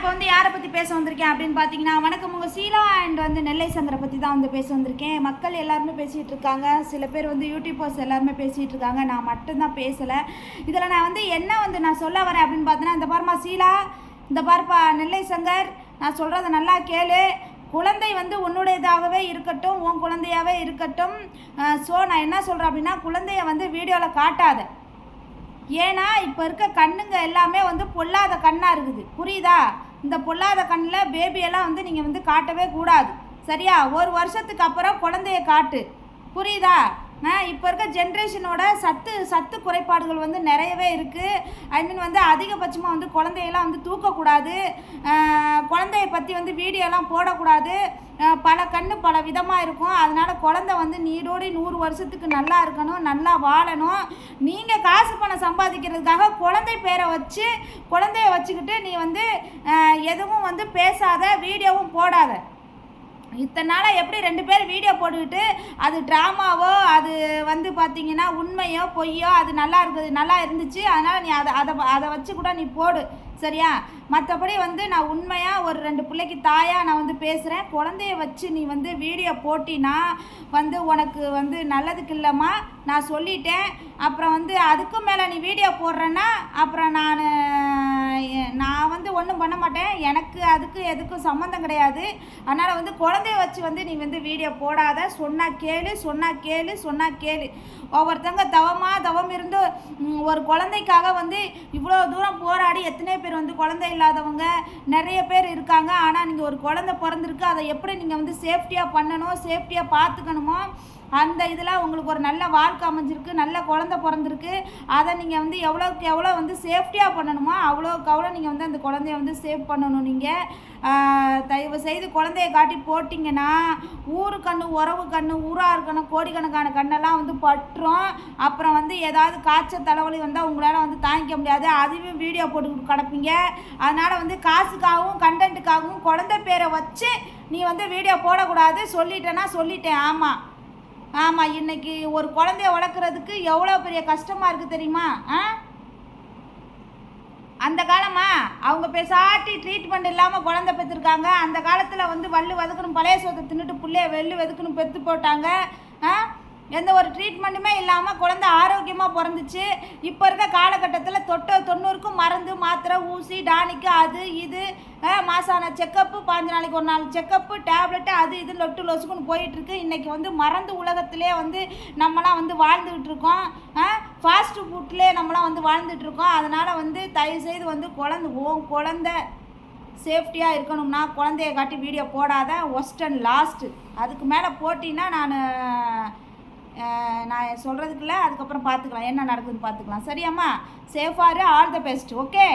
இப்போ வந்து யாரை பற்றி பேச வந்திருக்கேன் அப்படின்னு பார்த்தீங்கன்னா வணக்கம். உங்கள் சீலா அண்ட் வந்து நெல்லை சங்கரை பற்றி தான் வந்து பேச வந்திருக்கேன். மக்கள் எல்லாருமே பேசிகிட்டு இருக்காங்க. சில பேர் வந்து யூடியூபர்ஸ் எல்லாருமே பேசிகிட்டு இருக்காங்க. நான் மட்டும்தான் பேசலை. இதில் நான் வந்து என்ன வந்து நான் சொல்ல வரேன் அப்படின்னு பார்த்தீங்கன்னா இந்த பாருமா சீலா இந்த பாருப்பா நெல்லை சங்கர் நான் சொல்கிறத நல்லா கேளு. குழந்தை வந்து உன்னுடையதாகவே இருக்கட்டும் உன் குழந்தையாகவே இருக்கட்டும். ஸோ நான் என்ன சொல்கிறேன் அப்படின்னா குழந்தைய வந்து வீடியோவில் காட்டாத. ஏன்னா இப்போ இருக்க கண்ணுங்க எல்லாமே வந்து பொல்லாத கண்ணாக இருக்குது. புரியுதா? இந்த பொல்லாத கண்ணில் பேபியெல்லாம் வந்து நீங்கள் வந்து காட்டவே கூடாது. சரியா? ஒரு வருஷத்துக்கு அப்புறம் குழந்தைய காட்டு. புரியுதா? இப்போ இருக்க ஜென்ரேஷனோட சத்து சத்து குறைபாடுகள் வந்து நிறையவே இருக்குது ஐ மீன் வந்து அதிகபட்சமாக வந்து குழந்தையெல்லாம் வந்து தூக்கக்கூடாது. குழந்தைய பற்றி வந்து வீடியோலாம் போடக்கூடாது. பல கண்ணு பல விதமாக இருக்கும். அதனால் குழந்தை வந்து நீடோடி நூறு வருஷத்துக்கு நல்லா இருக்கணும் நல்லா வாழணும். நீங்கள் காசு பணம் சம்பாதிக்கிறதுக்காக குழந்தை பேரை வச்சு குழந்தைய வச்சுக்கிட்டு நீ வந்து எதுவும் வந்து பேசாத வீடியோவும் போடாத. இத்தனை நாளாக எப்படி ரெண்டு பேர் வீடியோ போட்டுக்கிட்டு அது ட்ராமாவோ அது வந்து பார்த்தீங்கன்னா உண்மையோ பொய்யோ அது நல்லா இருக்குது நல்லா இருந்துச்சு அதனால் நீ அதை அதை அதை வச்சு கூட நீ போடு சரியா? மற்றபடி வந்து நான் உண்மையாக ஒரு ரெண்டு பிள்ளைக்கு தாயாக நான் வந்து பேசுகிறேன் குழந்தைய வச்சு நீ வந்து வீடியோ போட்டினா வந்து உனக்கு வந்து நல்லதுக்கு இல்லைம்மா நான் சொல்லிட்டேன். அப்புறம் வந்து அதுக்கும் மேலே நீ வீடியோ போடுறேன்னா அப்புறம் நான் நான் வந்து ஒன்றும் பண்ண மாட்டேன். எனக்கு அதுக்கு எதுக்கும் சம்மந்தம் கிடையாது. அதனால் வந்து குழந்தைய வச்சு வந்து நீ வந்து வீடியோ போடாத. சொன்னால் கேளு சொன்னால் கேளு சொன்னால் கேளு. ஒவ்வொருத்தங்க தவமாக தவம் இருந்து ஒரு குழந்தைக்காக வந்து இவ்வளோ தூரம் மாதிரி எத்தனை பேர் வந்து குழந்தை இல்லாதவங்க நிறைய பேர் இருக்காங்க. ஆனால் நீங்கள் ஒரு குழந்தை பிறந்திருக்கு அதை எப்படி நீங்கள் வந்து சேஃப்டியாக பண்ணணும் சேஃப்டியாக பார்த்துக்கணுமோ அந்த இதில் உங்களுக்கு ஒரு நல்ல வாழ்க்கை அமைஞ்சிருக்கு நல்ல குழந்தை பிறந்திருக்கு. அதை நீங்கள் வந்து எவ்வளோக்கு எவ்வளோ வந்து சேஃப்டியாக பண்ணணுமோ அவ்வளோக்கு அவ்வளோ நீங்கள் வந்து அந்த குழந்தைய வந்து சேவ் பண்ணணும் நீங்கள் தயவு செய்து குழந்தைய காட்டி போட்டிங்கன்னா ஊரு கண்ணு உறவு கண்ணு ஊராக இருக்கணும் கோடிக்கணக்கான கண்ணெல்லாம் வந்து பற்றும் அப்புறம் வந்து ஏதாவது காய்ச்சல் தலைவலி வந்தால் உங்களால் வந்து தாங்கிக்க முடியாது. அதுவும் வீடியோ போட்டு கிடப்பீங்க. அதனால் வந்து காசுக்காகவும் கண்டென்ட்டுக்காகவும் குழந்தை பேரை வச்சு நீ வந்து வீடியோ போடக்கூடாது. சொல்லிட்டேன்னா சொல்லிட்டேன். ஆமாம் ஆமாம் இன்றைக்கி ஒரு குழந்தைய வளர்க்குறதுக்கு எவ்வளோ பெரிய கஷ்டமாக இருக்குது தெரியுமா? ஆ? அந்த காலமா அவங்க பேசாட்டி ட்ரீட்மெண்ட் இல்லாமல் குழந்தை பெற்றுருக்காங்க அந்த காலத்தில் வந்து வள்ளு வதக்கணும் பழைய சோத்தை தின்னுட்டு புள்ளைய வெள்ளு வெதுக்கணும் பெற்று போட்டாங்க. எந்த ஒரு ட்ரீட்மெண்ட்டுமே இல்லாமல் குழந்தை ஆரோக்கியமாக பிறந்துச்சு. இப்போ இருக்க காலகட்டத்தில் தொட்ட தொண்ணூறுக்கும் மருந்து மாத்திரை ஊசி டானிக்கு அது இது மாசான செக்கப்பு பாஞ்சு நாளைக்கு ஒரு நாள் செக்கப்பு டேப்லெட்டு அது இது லொட்டு லொசுக்குன்னு போயிட்டுருக்கு இன்றைக்கி வந்து மறந்து உலகத்திலே வந்து நம்மலாம் வந்து வாழ்ந்துக்கிட்டு இருக்கோம். ஃபாஸ்ட் ஃபுட்லேயே நம்மலாம் வந்து வாழ்ந்துட்டுருக்கோம். அதனால் வந்து தயவுசெய்து வந்து குழந்த ஓ குழந்த சேஃப்டியாக இருக்கணும்னா குழந்தைய காட்டி வீடியோ போடாத. ஒஸ்ட் அண்ட் லாஸ்ட்டு அதுக்கு மேலே போட்டின்னா நான் நான் சொல்கிறதுக்குள்ள அதுக்கப்புறம் பார்த்துக்கலாம் என்ன நடக்குதுன்னு பார்த்துக்கலாம் சரியாம்மா? சேஃபாரு ஆல் த பெஸ்ட் ஓகே